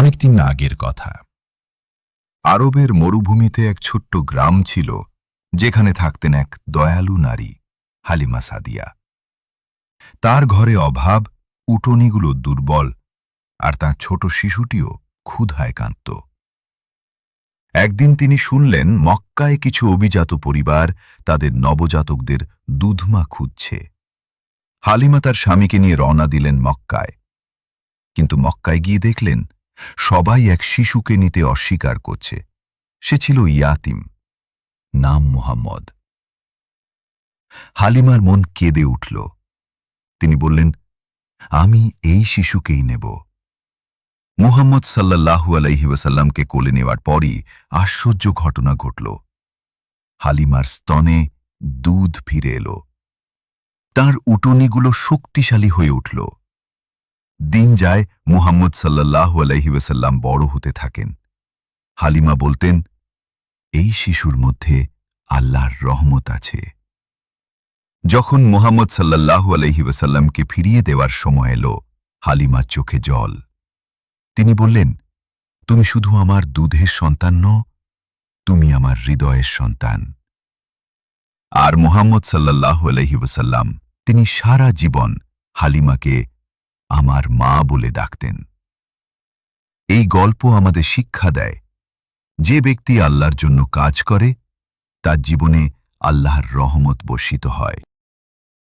অনেকদিন আগের কথা। আরবের মরুভূমিতে এক ছোট্ট গ্রাম ছিল, যেখানে থাকতেন এক দয়ালু নারী, হালিমা সাদিয়া। তার ঘরে অভাব, উটনিগুলো দুর্বল, আর তার ছোট শিশুটিও ক্ষুধায় কাঁদত একদিন তিনি শুনলেন, মক্কায় কিছু অভিজাত পরিবার তাদের নবজাতকদের দুধমা খুঁজছে। হালিমা তার স্বামীকে নিয়ে রওনা দিলেন মক্কায়। কিন্তু মক্কায় গিয়ে দেখলেন সবাই এক শিশুকে নিতে অস্বীকার করছে। সে ছিল ইয়াতিম, নাম মোহাম্মদ। হালিমার মন কেঁদে উঠল। তিনি বললেন, আমি এই শিশুকেই নেব। মুহাম্মদ সাল্লাল্লাহু আলাইহি ওয়াসাল্লামকে কোলে নেওয়ার পরই আশ্চর্য ঘটনা ঘটল। হালিমার স্তনে দুধ ফিরে এলো। তার উটনিগুলো শক্তিশালী হয়ে উঠল। দিন যায় মুহাম্মদ সাল্লাল্লাহু আলাইহি ওয়াসাল্লাম বড় হতে থাকেন। হালিমা বলতেন, এই শিশুর মধ্যে আল্লাহর রহমত আছে। যখন মোহাম্মদ সাল্লাল্লাহু আলহি ওয়াসাল্লামকে ফিরিয়ে দেওয়ার সময় এলো, হালিমার চোখে জল। তিনি বললেন, তুমি শুধু আমার দুধের সন্তান ন তুমি আমার হৃদয়ের সন্তান। আর মোহাম্মদ সাল্লাল্লাহু আলহি ওয়াসাল্লাম, তিনি সারা জীবন হালিমাকে আমার মা বলে ডাকতেন। এই গল্প আমাদের শিক্ষা দেয়, যে ব্যক্তি আল্লাহর জন্য কাজ করে, তার জীবনে আল্লাহর রহমত বর্ষিত হয়।